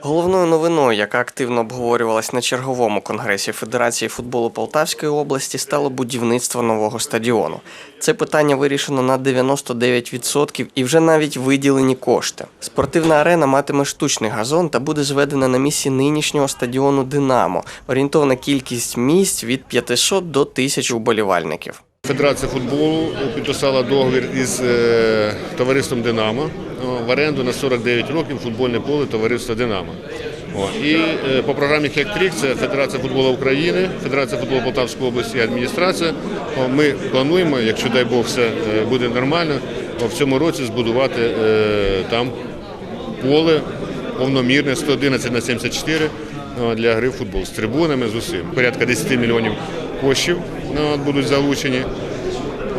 Головною новиною, яка активно обговорювалась на черговому конгресі Федерації футболу Полтавської області, стало будівництво нового стадіону. Це питання вирішено на 99% і вже навіть виділені кошти. Спортивна арена матиме штучний газон та буде зведена на місці нинішнього стадіону Динамо. Орієнтовна кількість місць від 500 до 1000 вболівальників. Федерація футболу підписала договір із е, товариством Динамо в оренду на 49 років футбольне поле товариства Динамо. І е, по програмі Хектрік це Федерація футболу України, Федерація футболу Полтавської області і адміністрація. Ми плануємо, якщо дай Бог все е, буде нормально, в цьому році збудувати там поле повномірне 111 на 74 о, для гри в футбол з трибунами, з усім. Порядка 10 мільйонів коштів ну, будуть залучені.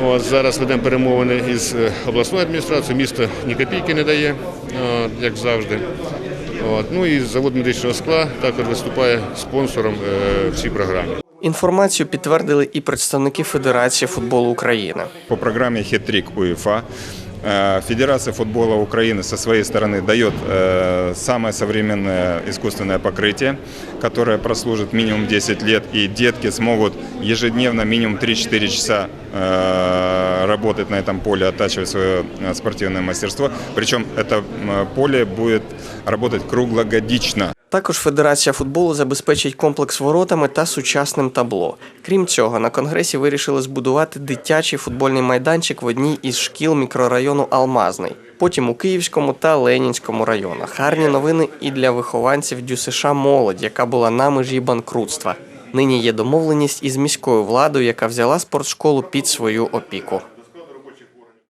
От, зараз ведемо перемовини із е, обласною адміністрацією, місто ні копійки не дає, як завжди. От, ну і завод медичного скла також виступає спонсором е, в цій програмі. Інформацію підтвердили і представники Федерації футболу України. По программе «Хитрик УЕФА» э, Федерация футбола Украины со своей стороны дает э, самое современное искусственное покрытие, которое прослужит минимум 10 лет, и детки смогут ежедневно минимум 3-4 часа э, работать на этом поле, оттачивать свое э, спортивное мастерство. Причем это м, поле будет работать круглогодично. Також Федерація футболу забезпечить комплекс воротами та сучасним табло. Крім цього, на конгресі вирішили збудувати дитячий футбольний майданчик в одній із шкіл мікрорайону Алмазний. Потім у Київському та Ленінському районах. Гарні новини і для вихованців ДЮСШ молодь, яка була на межі банкрутства. Нині є домовленість із міською владою, яка взяла спортшколу під свою опіку.